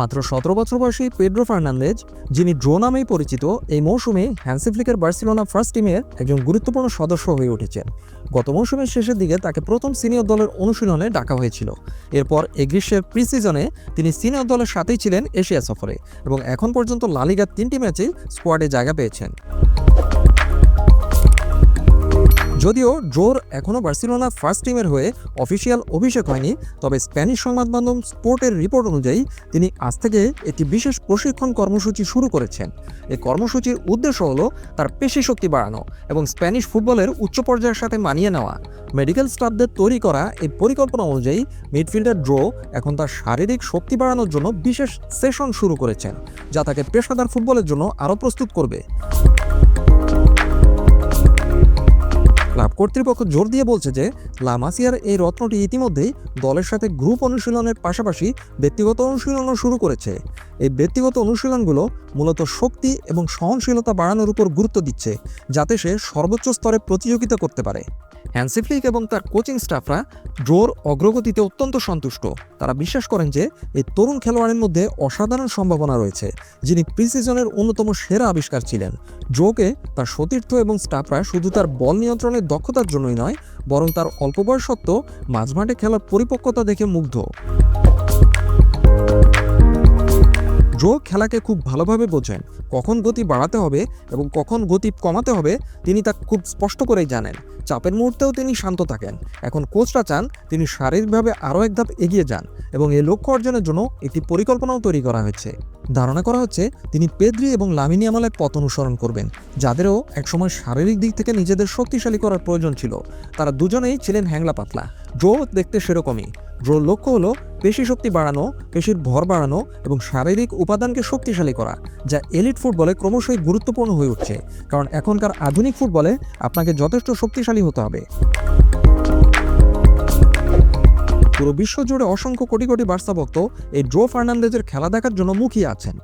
মাত্র সতেরো বছর বয়সী পেড্রো ফার্নান্দেজ, যিনি ড্রো নামেই পরিচিত, এই মৌসুমে হ্যান্সিফ্লিকের বার্সিলোনা ফার্স্ট টিমের একজন গুরুত্বপূর্ণ সদস্য হয়ে উঠেছেন। গত মৌসুমের শেষের দিকে তাকে প্রথম সিনিয়র দলের অনুশীলনে ডাকা হয়েছিল। এরপর এ গ্রীষ্মের প্রি সিজনে তিনি সিনিয়র দলের সাথেই ছিলেন এশিয়া সফরে এবং এখন পর্যন্ত লালিগার তিনটি ম্যাচে স্কোয়াডে জায়গা পেয়েছেন। যদিও ড্রোর এখনও বার্সেলোনা ফার্স্ট টিমের হয়ে অফিসিয়াল অভিষেক হয়নি, তবে স্প্যানিশ সংবাদ মাধ্যম স্পোর্টের রিপোর্ট অনুযায়ী তিনি আজ থেকে একটি বিশেষ প্রশিক্ষণ কর্মসূচি শুরু করেছেন। এই কর্মসূচির উদ্দেশ্য হলো তার পেশি শক্তি বাড়ানো এবং স্প্যানিশ ফুটবলের উচ্চ পর্যায়ের সাথে মানিয়ে নেওয়া। মেডিকেল স্টাফদের তৈরি করা এই পরিকল্পনা অনুযায়ী মিডফিল্ডার ড্রো এখন তার শারীরিক শক্তি বাড়ানোর জন্য বিশেষ সেশন শুরু করেছেন, যা তাকে পেশাদার ফুটবলের জন্য আরও প্রস্তুত করবে। ক্লাব কর্তৃপক্ষ জোর দিয়ে বলছে যে লামাসিয়ার এই রত্নটি ইতিমধ্যেই দলের সাথে গ্রুপ অনুশীলনের পাশাপাশি ব্যক্তিগত অনুশীলনও শুরু করেছে। এই ব্যক্তিগত অনুশীলনগুলো মূলত শক্তি এবং সহনশীলতা বাড়ানোর উপর গুরুত্ব দিচ্ছে, যাতে সে সর্বোচ্চ স্তরে প্রতিযোগিতা করতে পারে। হ্যান্সিফ্লিক এবং তার কোচিং স্টাফরা ড্রোর অগ্রগতিতে অত্যন্ত সন্তুষ্ট। তারা বিশ্বাস করেন যে এই তরুণ খেলোয়াড়ের মধ্যে অসাধারণ সম্ভাবনা রয়েছে, যিনি প্রিসিজনের অন্যতম সেরা আবিষ্কার ছিলেন। জোকে তার সতীর্থ এবং স্টাফরা শুধু তার বল নিয়ন্ত্রণের দক্ষতার জন্যই নয় বরং তার অল্প বয়স সত্ত্বেও মাঝমাঠে খেলার পরিপক্কতা দেখে মুগ্ধ। জো খেলাকে খুব ভালোভাবে বোঝেন, কখন গতি বাড়াতে হবে এবং কখন গতি কমাতে হবে তিনি তা খুব স্পষ্ট করেই জানেন। চাপের মুহূর্তেও তিনি শান্ত থাকেন। এখন কোচরা চান তিনি শারীরিকভাবে আরও এক ধাপ এগিয়ে যান এবং এই লক্ষ্য অর্জনের জন্য একটি পরিকল্পনাও তৈরি করা হয়েছে। ধারণা করা হচ্ছে তিনি পেদ্রি এবং লামিনী আমালের পথ অনুসরণ করবেন, যাদেরও একসময় শারীরিক দিক থেকে নিজেদের শক্তিশালী করার প্রয়োজন ছিল। তারা দুজনেই ছিলেন হ্যাংলা পাতলা জো দেখতে সেরকমই। জোর লক্ষ্য হলো পেশি শক্তি বাড়ানো, পেশির ভর বাড়ানো এবং শারীরিক উপাদানকে শক্তিশালী করা, যা এলিট ফুটবলে ক্রমশই গুরুত্বপূর্ণ হয়ে উঠছে। কারণ এখনকার আধুনিক ফুটবলে আপনাকে যথেষ্ট শক্তিশালী হতে হবে। পুরো বিশ্ব জুড়ে অসংখ্য কোটি কোটি বার্সা ভক্ত এই ড্রো ফার্নান্দেজের খেলা দেখার জন্য মুখিয়ে আছেন।